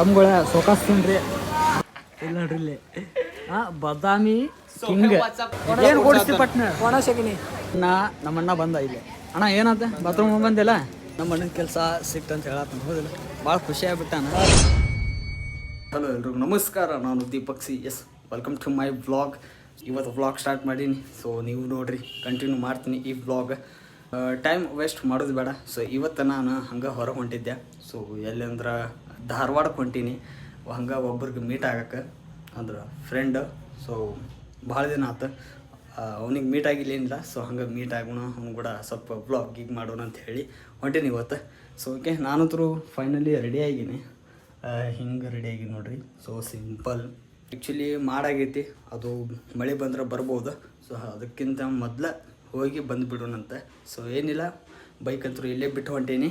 ತಮ್ಗಳ ಸೋಕಾಸ್ತೀನ್ರಿ ಇಲ್ಲ ನೋಡ್ರಿ ಇಲ್ಲಿ. ಹಾ ಬದಾಮಿ ಕಿಂಗ್. ಏನು ಕೊಡಿಸ್ತಿ ಪಟ್ನ? ಒಣ ಸಗಣಿ ನಾ ನಮ್ಮಣ್ಣ ಬಂದ ಇಲ್ಲಿ. ಅಣ್ಣ ಏನಂತ? ಬಾತ್ರೂಮ್ ಬಂದಿಲ್ಲ? ನಮ್ಮ ಅಣ್ಣನ ಕೆಲಸ ಸಿಕ್ತಂತ ಹೇಳತ್ತ ಹೌದಿಲ್ಲ? ಭಾಳ ಖುಷಿ ಆಗ್ಬಿಟ್ಟಾನ ಹಲೋ ಎಲ್ರಿಗೂ. ನಮಸ್ಕಾರ. ನಾನು Deepak C S. Welcome to my blog ಇವತ್ತು ಬ್ಲಾಗ್ ಸ್ಟಾರ್ಟ್ ಮಾಡೀನಿ. ಸೊ ನೀವು ನೋಡ್ರಿ ಕಂಟಿನ್ಯೂ ಮಾಡ್ತೀನಿ ಈ ಬ್ಲಾಗ್ ಟೈಮ್ ವೇಸ್ಟ್ ಮಾಡೋದು ಬೇಡ. ಸೊ ಇವತ್ತು ನಾನು ಹಂಗೆ ಹೊರಗೆ ಹೊಂಟಿದ್ದೆ ಸೊ ಎಲ್ಲಂದ್ರೆ ಧಾರವಾಡಕ್ಕೆ ಹೊಂಟೀನಿ ಹಂಗೆ ಒಬ್ರಿಗೆ ಮೀಟ್ ಆಗಕ್ಕೆ ಅಂದ್ರೆ ಫ್ರೆಂಡ್ ಸೊ ಭಾಳ ದಿನ ಆತು. ಅವನಿಗೆ ಮೀಟ್ ಆಗಿಲ್ಲ ಏನಿಲ್ಲ ಸೊ ಹಂಗೆ ಮೀಟ್ ಆಗೋಣ, ಅವ್ನು ಕೂಡ ಸ್ವಲ್ಪ ಬ್ಲಾಗ್ ಗೀಗ್ ಮಾಡೋಣ ಅಂತ ಹೇಳಿ ಹೊಂಟೀನಿ ಇವತ್ತು. ಸೊ ಓಕೆ ನಾನಂತರೂ ಫೈನಲಿ ರೆಡಿ ಆಗಿನಿ. ಹಿಂಗೆ ರೆಡಿ ಆಗಿ ನೋಡ್ರಿ. ಸೊ ಸಿಂಪಲ್ ಆ್ಯಕ್ಚುಲಿ ಮಾಡಾಗೈತಿ. ಅದು ಮಳೆ ಬಂದ್ರೆ ಬರ್ಬೋದು. ಸೊ ಅದಕ್ಕಿಂತ ಮೊದಲು ಹೋಗಿ ಬಂದುಬಿಡೋಣಂತೆ. ಸೊ ಏನಿಲ್ಲ. ಬೈಕ್ ಅಂತೂ ಇಲ್ಲೇ ಬಿಟ್ಟು ಹೊಂಟೀನಿ.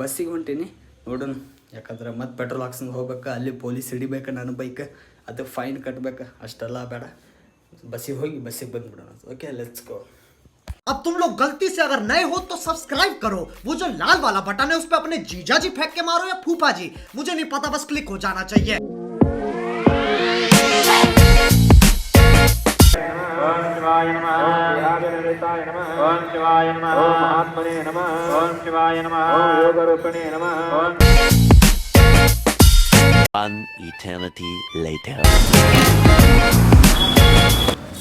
ಬಸ್ಸಿಗೆ ಹೊಂಟೀನಿ. ನೋಡೋಣ ಯಾಕಂದ್ರೆ ಮತ್ತೆ ಪೆಟ್ರೋಲ್ ಹಾಕ್ಸ್ಕೊಂಡು ಹೋಗ್ಬೇಕು ಅಲ್ಲಿ ಪೊಲೀಸ್ ಹಿಡಿಬೇಕು ನನ್ನ ಬೈಕ್ ಅದು ಫೈನ್ ಕಟ್ಬೇಕು ಅಷ್ಟೆಲ್ಲ ಬೇಡ ಬಸ್ಸಿಗೆ ಹೋಗಿ ಬಸ್ಸಿಗೆ ಬಂದ್ಬಿಡೋಣ ಓಕೆ ಲೆಟ್ಸ್ ಗೋ अब तुम लोग गलती से अगर नए हो तो सब्सक्राइब करो वो जो लाल वाला बटन है उस पर अपने जीजा जी फेंक के मारो या फूफा जी मुझे नहीं पता बस क्लिक हो जाना चाहिए ಓಂ ಶಿವಾಯ ನಮಃ. ಓಂ ಮಹಾತ್ಮನೇ ನಮಃ. ಓಂ ಶಿವಾಯ ನಮಃ. ಓಂ ಯೋಗರೂಪಿಣೇ ನಮಃ. ಓಂ One eternity later.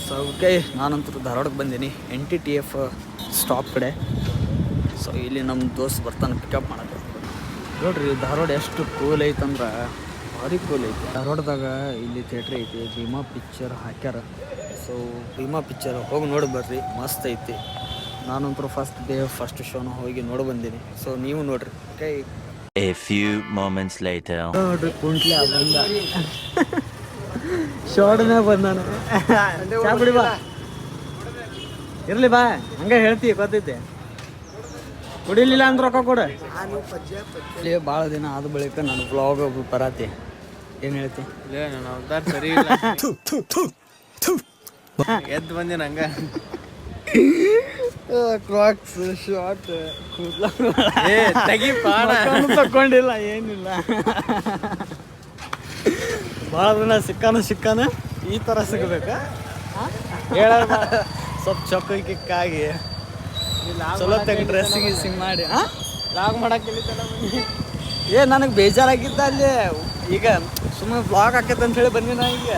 So okay ನಾನಂತೂ ಧಾರವಾಡಕ್ಕೆ ಬಂದೀನಿ. N T T F stop ಕಡೆ. ಸೊ ಇಲ್ಲಿ ನಮ್ಮ ದೋಸ್ತ್ ಬರ್ತಾನೆ ಪಿಕಪ್ ಮಾಡೋದು ನೋಡ್ರಿ ಧಾರವಾಡ ಎಷ್ಟು ಕೂಲ್ ಐತಂದ್ರೆ ಭಾರಿ ಕೂಲ್ ಐತಿ. ಧಾರವಾಡದಾಗ ಇಲ್ಲಿ ಥಿಯೇಟ್ರ್ ಐತಿ ಭೀಮಾ ಪಿಕ್ಚರ್ ಹಾಕ್ಯಾರ. ಸೊ ಭೀಮಾ ಪಿಕ್ಚರ್ ಹೋಗಿ ನೋಡಿ ಬರ್ರಿ ಮಸ್ತ್ ಐತಿ. ನಾನಂತೂ ಫಸ್ಟ್ ಡೇ ಫಸ್ಟ್ ಶೋನ ಹೋಗಿ ನೋಡಿ ಬಂದೀನಿ. ಸೊ ನೀವು ನೋಡ್ರಿ. ಕೈ A few moments later. ನೋಡ್ರಿ ಕುಂಟ್ಲೆ ಬಂದ. ಶೋಡ್ನೇ ಬಂದಾನು ಚಾ ಕುಡಿ ಬಾ. ಇರ್ಲಿ ಬಾ. ಹಂಗೆ ಹೇಳ್ತಿ ಗೊತ್ತೈತಿ. ಕುಡಿಲಿಲ್ಲ ಅಂದ್ರೆ ರೊಕ್ಕ ಕೊಡು. ಭಾಳ ದಿನ ಆದ ಬಳಿಕ ನಾನು ಬ್ಲಾಗ್ ಬರಾತಿ. ಏನು ಹೇಳ್ತಿ? ನನ್ನ ಅವತಾರ ಸರಿ ಇಲ್ಲ. ಎದ್ದು ಬಂದೆ ನಂಗ ಕ್ರಾಕ್ಸ್ ಶಾರ್ಟ್ ಏ ತೆಗಿ ಪಾಡ. ತಕೊಂಡಿಲ್ಲ ಏನಿಲ್ಲ. ಭಾಳ ದಿನ ಸಿಕ್ಕಾನ ಸಿಕ್ಕಾನ? ಈ ಥರ ಸಿಗ್ಬೇಕಾ? ಹೇಳ ಸ್ವಲ್ಪ ಚೊಕ್ಕ ಕಿಕ್ಕಾಗಿ. ಚಲೋ ತೆಗಿ ಡ್ರೆಸ್ಸಿಂಗ್ ಗಿಸ್ಸಿಂಗ್ ಮಾಡಿ ಹಾಂ? ಲಾಗ್ ಮಾಡಕ್ಕೆ ಏ ನನಗೆ ಬೇಜಾರಾಗಿದ್ದ ಅಲ್ಲಿ. ಈಗ ಸುಮ್ಮನೆ ಬ್ಲಾಗ್ ಆಕೈತೆ ಅಂತ ಹೇಳಿ ಬಂದ್ವಿ ನಾ ಈಗ.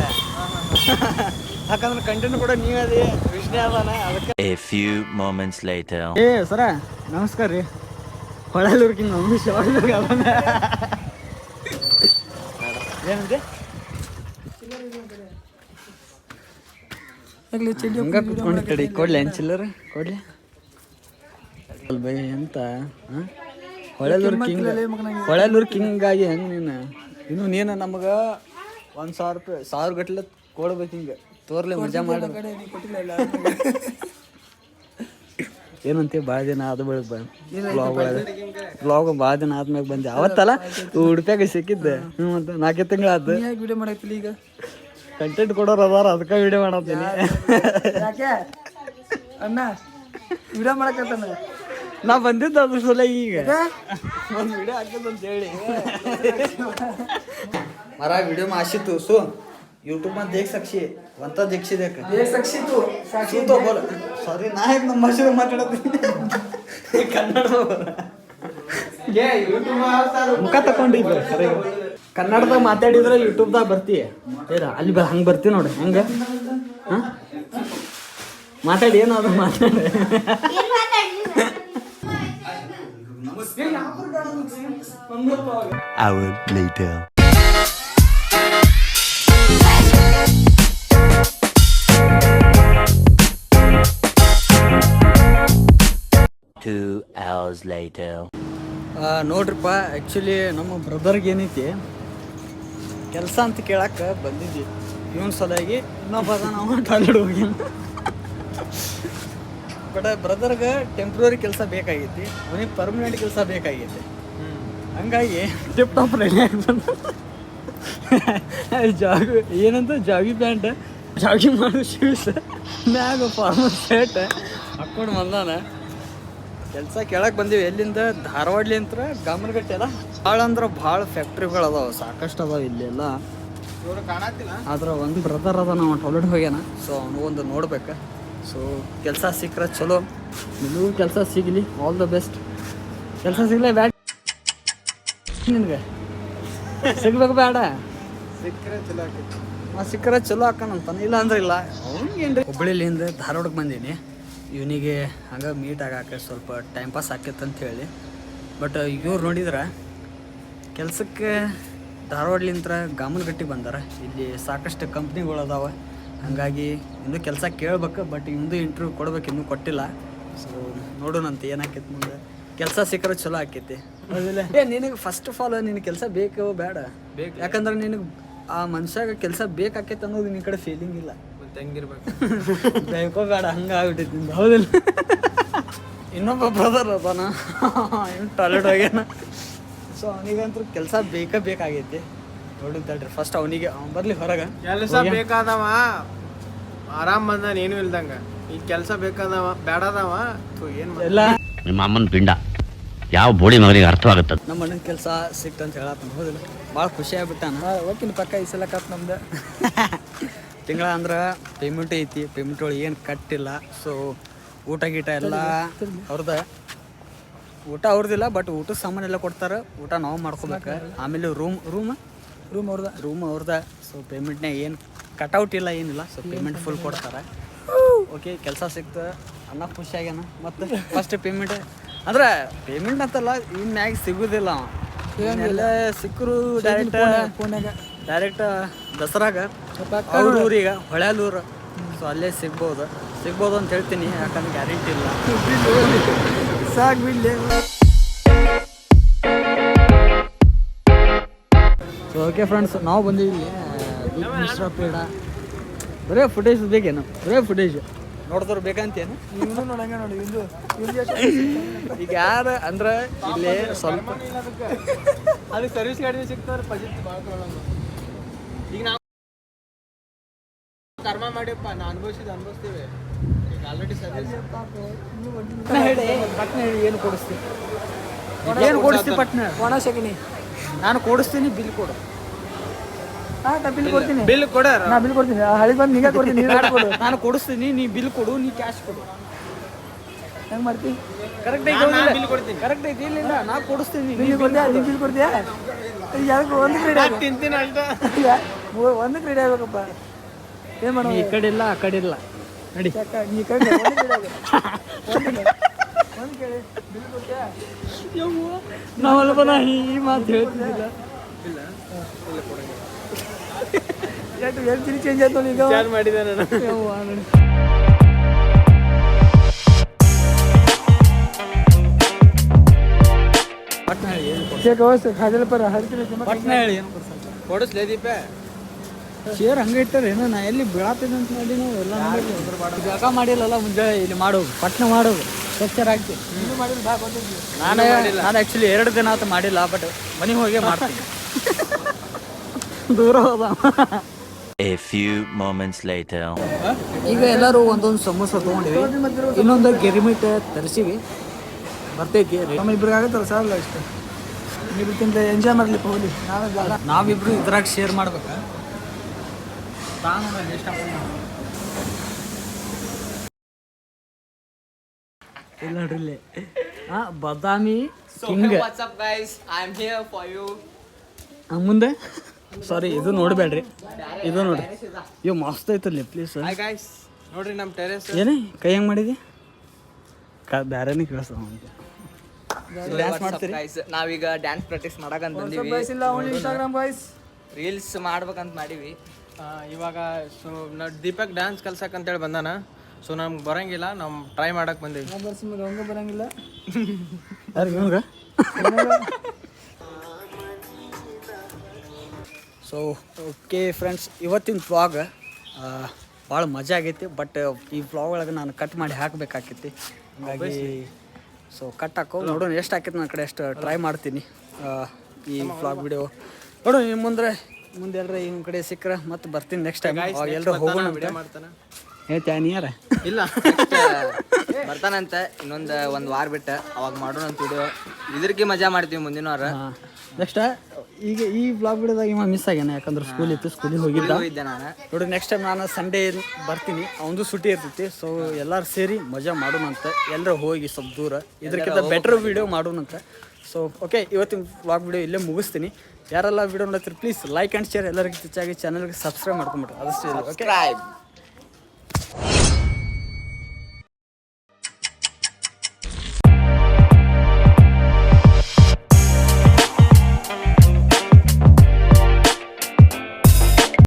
ಯಾಕಂದ್ರೆ ಕಂಟೆಂಟ್ ಕೂಡ ನೀವೇ ಅದೇ ವಿಷ್ಣು ಅದಾನ ಅದಕ್ಕೆ A few moments later. ಏ ಸರ ನಮಸ್ಕಾರ ರೀ. ಹೊಳಲೂರ್ಕಿಂಗ್ ಮಮ್ಮಿ ಶಾರ್ಟ್ ಅದಾನ. ಏನಂತೆ? ಹಂಗ ಕುತ್ಕೊಂಡು ಕಡಿ ಕೊಡ್ಲಿ ಏನು ಚಿಲ್ಲರ್ ಕೊಡ್ಲಿ. ಅಲ್ ಬೈ ಎಂತ ಹೊಳಲೂರ್ ಕಿಂಗ್ ಹೊಳಲೂರ್ ಕಿಂಗ್ ಆಗಿ ಹೆಂಗ್ ನೀನು? ಇನ್ನು ನೀನು ನಮಗೆ ಒಂದು ಸಾವಿರ ರೂಪಾಯಿ ಸಾವಿರ ಗಟ್ಲೆ ಕೊಡ್ಬೇಕು ಹಿಂಗೆ. ತೋರ್ಲಿ ಮಜಾ ಮಾಡ. ಏನಂತೀವಿ ಭಾಳ ದಿನ ಆದ ಬೆಳಗ್ಗೆ ಬಂದು ಬ್ಲಾಗ್ ಬ್ಲಾಗ್ ಭಾಳ ದಿನ ಆದ್ಮೇಲೆ ಬಂದೆ. ಅವತ್ತಲ್ಲ ಉಡುಪಿಯಾಗ ಸಿಕ್ಕಿದ್ದೆ. ಹ್ಞೂ ಅಂತ ನಾಲ್ಕೇ ತಿಂಗಳು ವಿಡಿಯೋ ಮಾಡಕ್ತಿಲ್ಲ ಈಗ? ಕಂಟೆಂಟ್ ಕೊಡೋರು ಅದಾರ ಅದಕ್ಕೆ ವಿಡಿಯೋ ಮಾಡತ್ತೀನಿ ಅಣ್ಣ ವಿಡಿಯೋ ಮಾಡಕತ್ತಾನ? ನಾ ಬಂದಿದ್ದ ಅದ್ರ ಸಲ ಈಗ. ಒಂದು ವಿಡಿಯೋ ಹಾಕಿದ್ ಅಂತ ಹೇಳಿ. ಮರ ವಿಡಿಯೋ ಮಾಸಿ ತೋಸು ಯೂಟ್ಯೂಬ್ ಮತ್ತೆ ದೇಖ್ ಸಾಕ್ಷಿ? ಒಂತ ದೇಕ್ಷಿ ದೇಖ ಸಾಕ್ಷಿ ತು ಸಾಕ್ಷಿ ತೋ ಬೋಲ. ಸಾರಿ ನಾ ಯಾಕೆ ನಮ್ಮ ಭಾಷೆ ಮಾತಾಡತ್ತೀನಿ ಕನ್ನಡ ಮುಖ ತಕೊಂಡಿದ್ದೆ ಸರಿ. ಕನ್ನಡದಾಗ ಮಾತಾಡಿದ್ರೆ ಯೂಟ್ಯೂಬ್ದಾಗ ಬರ್ತೀಯ ಏರ ಅಲ್ಲಿ ಹಂಗೆ ಬರ್ತೀವಿ ನೋಡಿ ಹೆಂಗೆ? ಹಾಂ? ಮಾತಾಡಿ ಏನಾದ್ರು ಮಾತಾಡಿ? Hour later. Two hours later. ಆ, ನೋಡ್ರಿಪ್ಪ ಆ್ಯಕ್ಚುಲಿ ನಮ್ಮ ಬ್ರದರ್ಗೆ ಏನೈತಿ ಕೆಲಸ ಅಂತ ಕೇಳಕ್ಕೆ ಬಂದಿದ್ವಿ ಇವನ್ ಸಲುವಾಗಿ ಇನ್ನೊಬ್ಬ ಅದ ನಾವು ಟಾಯ್ಲೆಟ್ ಹೋಗಿ ಬಟ್ ಬ್ರದರ್ಗೆ ಟೆಂಪ್ರರಿ ಕೆಲಸ ಬೇಕಾಗೈತಿ ಅವನಿಗೆ ಪರ್ಮನೆಂಟ್ ಕೆಲಸ ಬೇಕಾಗೈತಿ. ಹಂಗಾಗಿ ಟಿಪ್ ಟಾಪ್ ರೆಡಿ ಆಗಿ ಜಾಗಿ ಏನಂತ ಜಾಗಿ ಪ್ಯಾಂಟ್ ಜಾಗಿ ಮಾಡೋ ಶೂಸ್ ಮ್ಯಾಗ ಫಾರ್ಮಲ್ ಶರ್ಟ್ ಹಾಕ್ಕೊಂಡು ಬಂದಾನ. ಕೆಲಸ ಕೇಳಕ್ಕೆ ಬಂದೀವಿ ಎಲ್ಲಿಂದ? ಧಾರವಾಡ್ಲಿಂತ್ರ ಗಾಮನಗಟ್ಟೆ ಅಲ್ಲ? ಭಾಳ ಅಂದ್ರೆ ಭಾಳ ಫ್ಯಾಕ್ಟ್ರಿಗಳು ಅದಾವ ಸಾಕಷ್ಟು ಅದಾವ ಇಲ್ಲೆಲ್ಲ ಆದ್ರೆ ಒಂದು ಬ್ರದರ್ ಅದ ನಾವು ಟಾಯ್ಲೆಟ್ ಹೋಗ್ಯಾನ. ಸೊ ಒಂದು ನೋಡ್ಬೇಕು. ಸೊ ಕೆಲಸ ಸಿಕ್ಕರೆ ಚಲೋ. ನಿಮಗೂ ಕೆಲಸ ಸಿಗಲಿ ಆಲ್ ದ ಬೆಸ್ಟ್ ಕೆಲಸ ಸಿಗಲೇ ಬ್ಯಾಡ. ನಿನಗೆ? ಸಿಗ್ಬೇಕು ಬೇಡ ಹಾಂ ಸಿಕ್ಕರೆ ಚಲೋ ಹಾಕೋಣಂತಾನೆ ಇಲ್ಲ ಅಂದ್ರೆ ಇಲ್ಲ. ಅವ್ನಿಗೇನ್ರಿ? ಹುಬ್ಬಳ್ಳಿಲಿಂದ ಧಾರವಾಡಕ್ಕೆ ಬಂದೀನಿ. ಇವನಿಗೆ ಹಂಗೆ ಮೀಟ್ ಆಗಾಕ ಸ್ವಲ್ಪ ಟೈಮ್ ಪಾಸ್ ಆಕೈತೆ ಅಂತ ಹೇಳಿ. ಬಟ್ ಇವ್ರು ನೋಡಿದ್ರೆ ಕೆಲ್ಸಕ್ಕೆ ಧಾರವಾಡ್ಲಿಂತ್ರ ಗಾಮನಗಟ್ಟಿಗೆ ಬಂದಾರ. ಇಲ್ಲಿ ಸಾಕಷ್ಟು ಕಂಪ್ನಿಗಳು ಅದಾವ. ಹಾಗಾಗಿ ಇನ್ನೂ ಕೆಲಸ ಕೇಳ್ಬೇಕು ಬಟ್ ಇನ್ನೂ ಇಂಟರ್ವ್ಯೂ ಕೊಡ್ಬೇಕು ಇನ್ನೂ ಕೊಟ್ಟಿಲ್ಲ. ಸೊ ನೋಡೋಣಂತ ಏನಾಕೈತೆ ಮುಂದೆ. ಕೆಲಸ ಸಿಕ್ಕರೆ ಚಲೋ ಆಕೈತಿ. ಏ ನಿನಗೆ ಫಸ್ಟ್ ಆಫ್ ಆಲ್ ನಿನಗೆ ಕೆಲಸ ಬೇಕೋ ಬೇಡ? ಬೇಕು ಯಾಕಂದ್ರೆ ನಿನಗೆ ಆ ಮನುಷ್ಯಾಗ ಕೆಲಸ ಬೇಕಾಕೈತೆ ಅನ್ನೋದು ನಿನ್ನ ಕಡೆ ಫೀಲಿಂಗ್ ಇಲ್ಲ. ಬೇಕೋ ಬೇಡ ಹಂಗೆ ಆಗ್ಬಿಟ್ಟೈತಿ ನಿಂದು. ಹೌದಿಲ್ಲ? ಇನ್ನೊಬ್ಬ ಬ್ರದರ್ ಅದಾನ. ಇವ್ನು ಟಾಯ್ಲೆಟ್ ಹೋಗ್ಯಾನ ಸೊ ಅವನಿಗಂತೂ ಕೆಲಸ ಬೇಕೇ ಬೇಕಾಗೈತಿ. ನೋಡಿದ್ದಾಳ್ರಿ ಫಸ್ಟ್ ಅವನಿಗೆ ಅವ್ನು ಬರ್ಲಿ ಹೊರಗೆ. ಕೆಲಸ ಬೇಕಾದವ. ಆರಾಮ್ ಬಂದಾನ ಏನು ಇಲ್ದಂಗ. ಈ ಕೆಲಸ ಬೇಕಾದವ ಬೇಡದವ ಏನ್ ಎಲ್ಲ ನಿಮ್ಮ ಅಮ್ಮನ ಪಿಂಡ. ಯಾವ ಬೋಳಿ ಮಗನಿಗೆ ಅರ್ಥವಾಗುತ್ತದೆ? ನಮ್ಮ ಅಣ್ಣನ ಕೆಲಸ ಸಿಕ್ತಂತ ಹೇಳತ್ತ ಹೌದಿಲ್ಲ? ಭಾಳ ಖುಷಿ ಆಗ್ಬಿಟ್ಟಾನ. ಓಕಿನ ಪಕ್ಕ ಈ ಸಲ ಕತ್ ನಮ್ದು. ತಿಂಗಳ ಅಂದ್ರೆ ಪೇಮೆಂಟ್ ಐತಿ ಪೇಮೆಂಟ್ ಒಳಗೆ ಏನು ಕಟ್ಟಿಲ್ಲ. ಸೊ ಊಟ ಗೀಟ ಎಲ್ಲ ಅವ್ರದ. ಊಟ ಅವ್ರದಿಲ್ಲ ಬಟ್ ಊಟದ ಸಾಮಾನೆಲ್ಲ ಕೊಡ್ತಾರೆ. ಊಟ ನಾವು ಮಾಡ್ಕೋಬೇಕು. ಆಮೇಲೆ ರೂಮ್ ರೂಮ್ ರೂಮ್ ಅವ್ರದ ರೂಮ್ ಅವ್ರದ. ಸೊ ಪೇಮೆಂಟ್ನ ಏನು ಕಟೌಟ್ ಇಲ್ಲ ಏನಿಲ್ಲ. ಸೊ ಪೇಮೆಂಟ್ ಫುಲ್ ಕೊಡ್ತಾರೆ. ಓಕೆ ಕೆಲಸ ಸಿಕ್ತ. ಅನ್ನ ಖುಷಿ ಆಗ್ಯಾನ. ಮತ್ತು ಫಸ್ಟ್ ಪೇಮೆಂಟ್ ಅಂದ್ರೆ ಪೇಮೆಂಟ್ ಅಂತಲ್ಲ ಇನ್ ಮ್ಯಾಗ ಸಿಗುದಿಲ್ಲ. ಎಲ್ಲ ಸಿಕ್ಕರು ಡೈರೆಕ್ಟ್ ಡೈರೆಕ್ಟ್ ದಸರಾಗ ಊರಿಗೆ ಊರು ಸೊ ಅಲ್ಲೇ ಸಿಗ್ಬೋದು. ಸಿಗ್ಬೋದು ಅಂತ ಹೇಳ್ತೀನಿ ಯಾಕಂದ್ರೆ ಗ್ಯಾರಂಟಿ ಇಲ್ಲ. ಸಾಕು ಬಿಡ್ಲಿ. ಸೊ ಓಕೆ ಫ್ರೆಂಡ್ಸ್ ನಾವು ಬಂದಿದ್ದೀವಿ. ಮಿಶ್ರ ಪೇಡ. ಬರೇ ಫುಟೇಜ್ ಬೇಕೇನು? ಬರೇ ಫುಟೇಜ್ ನೋಡಿದ್ರು ಬೇಕಂತೇನು? ಇವನು ನೋಡಂಗ ನೋಡಿ ಇದು ಈಗ ಯಾರು ಅಂದ್ರೆ ಇಲ್ಲಿ ಸ್ವಲ್ಪ ಅದು ಸರ್ವಿಸ್ ಗಾಡಿ ಸಿಗ್ತಾರೆ ಪಜಿತ್ ಈಗ ನಾವು ಕರ್ಮ ಮಾಡಿಯಪ್ಪ ನಾ ಅನುಭವಿಸಿದ ಅನುಭವಿಸ್ತೀವಿ. ಆಲ್ರೆಡಿ ಸರ್ವಿಸ್ ಏನು ಕೊಡಿಸ್ತೀವಿ? ಏನು ಕೊಡಿಸ್ತೀವಿ ಪಟ್ನ. ಒಣ ಸೆಗಣಿ ನಾನು ಕೊಡಿಸ್ತೀನಿ ಬಿಲ್ ಕೊಡು. ನಾ ಬಿಲ್ ಕೊಡ್ತೀನಿ. ಬಿಲ್ ಕೊಡ. ನಾ ಬಿಲ್ ಕೊಡ್ತೀನಿ. ಹಳಿ ಬಂದು ನಿಗ ಕೊಡ್ತೀನಿ ನೀನು ಕೊಡು. ನಾನು ಕೊಡಿಸ್ತೀನಿ ನೀ ಬಿಲ್ ಕೊಡು ನೀ ಕ್ಯಾಶ್ ಕೊಡು. ಹೆಂಗ್ ಮಾಡ್ತಿ? ಕರೆಕ್ಟ್ ಐತಿ ಬಿಲ್ ಕೊಡ್ತೀನಿ. ಕರೆಕ್ಟ್ ಐತಿ ಇಲ್ಲ ನಾ ಕೊಡಿಸ್ತೀನಿ ಬಿಲ್ ಕೊಡ್ತೀಯಾ? ನೀ ಬಿಲ್ ಕೊಡ್ತೀಯಾ? ಯಾಕೆ ಒಂದು ರೆಡಿ ತಿಂತೀನಿ ಅಷ್ಟೇ. ಒಂದು ರೆಡಿ ಆಗ್ಬೇಕಪ್ಪ. ಏನು ನೀ ಮಾಡೋದು? ಈ ಕಡೆ ಇಲ್ಲ ಆ ಕಡೆ ಇಲ್ಲ. ನಡಿ. ಈ ನೀ ಕಡೆ ಒಂದಕ್ಕೆ ready ಆಗು. ಒಂದಿಗೆ. ಒಂದ್ ಕೇಳಿ ಬಿಲ್ ಕೊಡ್ತೀಯಾ ನಾವಲ್ಲ ಬನ ಈ ಮಾತು ಹೇಳ್ತಿದ್ದಿಲ್ಲ. ಇಲ್ಲ ಚೇಂಜ್ ಆಯ್ತು ಈಗ ಮಾಡಿದೆ ನಾನು. ಚೇಕ್ ಅವಶ್ಯ ಪರ ಪಟ್ನ ಹೇಳಿ. ಏನು ಕೊಡ್ಸ ಕೊಡಿಸ್ಲೇ ದೀಪ ಚೇರ್ ಹಂಗೆ ಇಟ್ಟಾರೆ ಏನೋ ನಾ ಎಲ್ಲಿ ಬೀಳಾತಿದ್ದೆ ಅಂತ ಮಾಡಿ ನಾವು ಎಲ್ಲ ಮಾಡಿಲ್ಲಲ್ಲ ಮುಂಜಾನೆ ಇಲ್ಲಿ ಮಾಡೋದು ಪಟ್ನ ಮಾಡೋದು ಸ್ವಚ್ಛರ ಹಾಕಿ ನಾನು ನಾನು ಆ್ಯಕ್ಚುಲಿ ಎರಡು ದಿನ ಆತು ಮಾಡಿಲ್ಲ ಬಟ್ ಮನೆಗೆ ಹೋಗಿ ಮಾಡ್ತೀನಿ. ದೂರ ಹೋದ. A few moments later. ಈಗ ಎಲ್ಲರೂ ಒಂದೊಂದು ಸಮೋಸ ತೊಗೊಂಡಿವಿ. ಇನ್ನೊಂದು ಗೆರಿಮಿಟ್ ತರಿಸಿವಿ. ಬರ್ತೈತಿ ನಮ್ಮ ಇಬ್ರಿಗೆ ಆಗತ್ತಲ್ಲ ಸಾಲ ಇಷ್ಟ ನೀವು ತಿಂದ ಎಂಜಾಯ್ ಮಾಡ್ಲಿಕ್ಕೆ ಹೋಗ್ಲಿ. ನಾವೇ ನಾವಿಬ್ರು ಇದ್ರಾಗ ಶೇರ್ ಮಾಡ್ಬೇಕ? ಇಲ್ಲ ನೋಡ್ರಿ ಇಲ್ಲಿ ಆ, ಬಾದಾಮಿ ಕಿಂಗ್. ಮುಂದೆ? ಸಾರಿ ಇದು ನೋಡ್ಬೇಡ್ರಿ. ಇದು ನೋಡ್ರಿ. ಇವ್ ಮಸ್ತ್ ಐತಲ್ಲಿ ಪ್ಲೀಸ್ ಹಾಯ್ ಗಾಯ್ಸ್ ನೋಡ್ರಿ ನಮ್ಮ ಟೆರೆಸ್ ಏನೇ ಕೈ ಹೆಂಗ್ ಮಾಡಿದಿ? ಕ ಬೇರೆನೇ ಕೇಳಿಸ್ತಾವ ಡ್ಯಾನ್ಸ್ ಮಾಡ್ತೀರಿ? ನಾವೀಗ ಡ್ಯಾನ್ಸ್ ಪ್ರಾಕ್ಟೀಸ್ ಮಾಡಕಂತ ಬಂದೀವಿ. ಬಾಯ್ಸ್ ಇಲ್ಲ ಓನ್ಲಿ ಇನ್ಸ್ಟಾಗ್ರಾಮ್ ಬಾಯ್ಸ್ ರೀಲ್ಸ್ ಮಾಡ್ಬೇಕಂತ ಮಾಡೀವಿ. ಇವಾಗ ಸೊ ನಾ ದೀಪಕ್ ಡ್ಯಾನ್ಸ್ ಕಲ್ಸಕ್ ಅಂತೇಳಿ ಬಂದಾನ. ಸೊ ನಮ್ಗೆ ಬರಂಗಿಲ್ಲ ನಾವು ಟ್ರೈ ಮಾಡಕ್ ಬಂದೀವಿ. ಹಂಗ ಬರಂಗಿಲ್ಲ. ಇವಂಗ ಸೊ ಓಕೆ ಫ್ರೆಂಡ್ಸ್ ಇವತ್ತಿನ ವ್ಲಾಗ್ ಭಾಳ ಮಜಾ ಆಗೈತಿ ಬಟ್ ಈ ವ್ಲಾಗ್ ಒಳಗೆ ನಾನು ಕಟ್ ಮಾಡಿ ಹಾಕಬೇಕಾಕೈತಿ. ಹಾಗಾಗಿ ಸೊ ಕಟ್ ಹಾಕೋ. ನೋಡೋಣ ಎಷ್ಟು ಹಾಕೈತಿ ನನ್ನ ಕಡೆ ಎಷ್ಟು ಟ್ರೈ ಮಾಡ್ತೀನಿ. ಆ, ಈ ವ್ಲಾಗ್ ವಿಡಿಯೋ ನೋಡೋಣ ನಿಮ್ಮ ಮುಂದೆ ಮುಂದೆ ಎಲ್ಲರ ನಿಮ್ಮ ಕಡೆ ಸಿಕ್ಕರೆ ಮತ್ತೆ ಬರ್ತೀನಿ ನೆಕ್ಸ್ಟ್ ಟೈಮ್ ಎಲ್ಲರೂ ಹೋಗೋಣ ಮಾಡ್ತಾನ? ಯಾರ ಇಲ್ಲ ಬರ್ತಾನಂತೆ. ಇನ್ನೊಂದು ಒಂದು ವಾರ ಬಿಟ್ಟ ಅವಾಗ ಮಾಡೋಣ ಅಂತ ವಿಡಿಯೋ. ಇದ್ರಿಗೆ ಮಜಾ ಮಾಡ್ತೀವಿ ಮುಂದಿನ ವಾರ ನೆಕ್ಸ್ಟ್ ಈಗ ಈ ಬ್ಲಾಗ್ ಬಿಡೋದಾಗ ಇವ ಮಿಸ್ ಆಗ್ಯಾನ ಯಾಕಂದ್ರೆ ಸ್ಕೂಲ್ ಇತ್ತು ಸ್ಕೂಲಿಗೆ ಹೋಗಿದ್ದ. ಇದ್ದೆ ನಾನು. ನೋಡಿ ನೆಕ್ಸ್ಟ್ ಟೈಮ್ ನಾನು ಸಂಡೇ ಬರ್ತೀನಿ. ಅವನದು ಸುಟಿ ಇರ್ತೈತಿ. ಸೊ ಎಲ್ಲರೂ ಸೇರಿ ಮಜಾ ಮಾಡೋಣಂತ ಎಲ್ಲರೂ ಹೋಗಿ ಸ್ವಲ್ಪ ದೂರ. ಇದಕ್ಕಿಂತ ಬೆಟರ್ ವಿಡಿಯೋ ಮಾಡೋಣಂತ ಸೊ ಓಕೆ ಇವತ್ತಿನ ಬ್ಲಾಗ್ ವಿಡಿಯೋ ಇಲ್ಲೇ ಮುಗಿಸ್ತೀನಿ. ಯಾರೆಲ್ಲ ವಿಡಿಯೋ ನೋಡ್ತೀರಿ ಪ್ಲೀಸ್ ಲೈಕ್ ಆ್ಯಂಡ್ ಶೇರ್ ಎಲ್ಲರಿಗೂ ಹೆಚ್ಚಾಗಿ ಚಾನಲ್ಗೆ ಸಬ್ಸ್ಕ್ರೈಬ್ ಮಾಡ್ಕೊಂಬಿಟ್ರೆ. ಅದಷ್ಟೇ ಓಕೆ